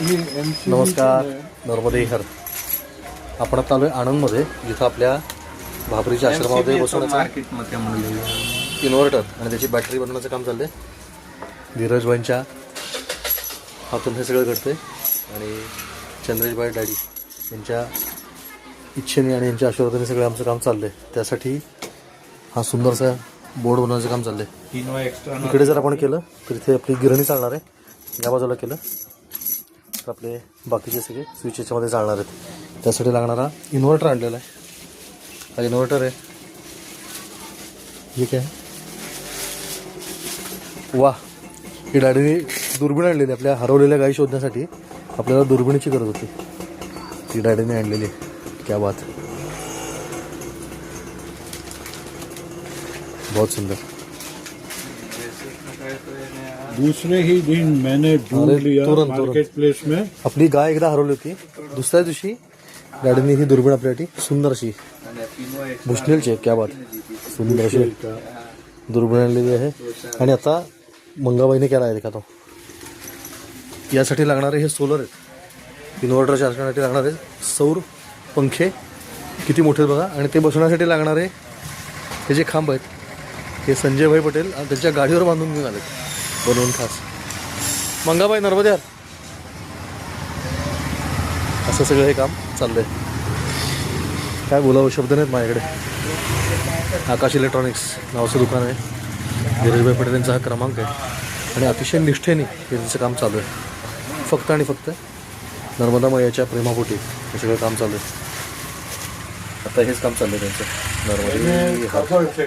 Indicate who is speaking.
Speaker 1: नमस्कार नर्मदे हर आपण आता आलोय आनंदमध्ये जिथं आपल्या भाबरीच्या आश्रमामध्ये बसवण्याचा इन्व्हर्टर आणि त्याची बॅटरी बनवण्याचं काम चाललंय. धीरजबाईंच्या हातून हे सगळं घडतंय. आणि चंद्रेशबाई डॅडी यांच्या इच्छेने आणि यांच्या आशीर्वादाने सगळं आमचं काम चाललंय. त्यासाठी हा सुंदरसा बोर्ड बनवण्याचं काम चाललंय. इकडे जर आपण केलं तर इथे आपली गिरणी चालणार आहे. या बाजूला केलं. तर आपले बाकीचे सगळे स्विच याच्यामध्ये चालणार आहेत. त्यासाठी लागणारा इन्व्हर्टर आणलेला आहे. हा इन्व्हर्टर आहे. हे काय? वा ही डाडीने दुर्बीण आणलेली आहे. आपल्या हरवलेल्या गायी शोधण्यासाठी आपल्याला दुर्बिणीची गरज होती. ती डाडीने आणलेली आहे. क्या बात. बहुत सुंदर.
Speaker 2: दूसरे ही दिन मैंने ढूंढ लिया। मार्केट प्लेस में।
Speaker 1: आपली गाय एकदा हरवली होती। दुसऱ्या दिवशी डॅडीने ही दुर्बीण आपल्यासाठी सुंदर अशी। भुसनेलची आहे क्या बात। सुंदर अशी दुर्बीण आणलेली आहे. आणि आता मंगाबाईने केला आहे का तो. यासाठी लागणारे हे सोलर आहेत. इन्व्हर्टर चार्ज करण्यासाठी लागणारे सौर पंखे किती मोठे बघा. आणि ते बसवण्यासाठी लागणारे हे जे खांब आहेत हे संजयभाई पटेल आणि त्यांच्या गाडीवर बांधून घेऊन आलेत बनवून खास. मंगाबाई नर्मद्यार. असं सगळं हे काम चाललंय. काय बोलावं शब्द नाहीत माझ्याकडे. आकाश इलेक्ट्रॉनिक्स नावाचं दुकान आहे. धीरजभाई पटेल यांचा हा क्रमांक आहे. आणि अतिशय निष्ठेने हे त्यांचं काम चालू आहे. फक्त आणि फक्त नर्मदा मैयाच्या प्रेमापोटी हे सगळं काम चालू आहे. आता हेच काम चाललं आहे त्यांचं. नर्मदा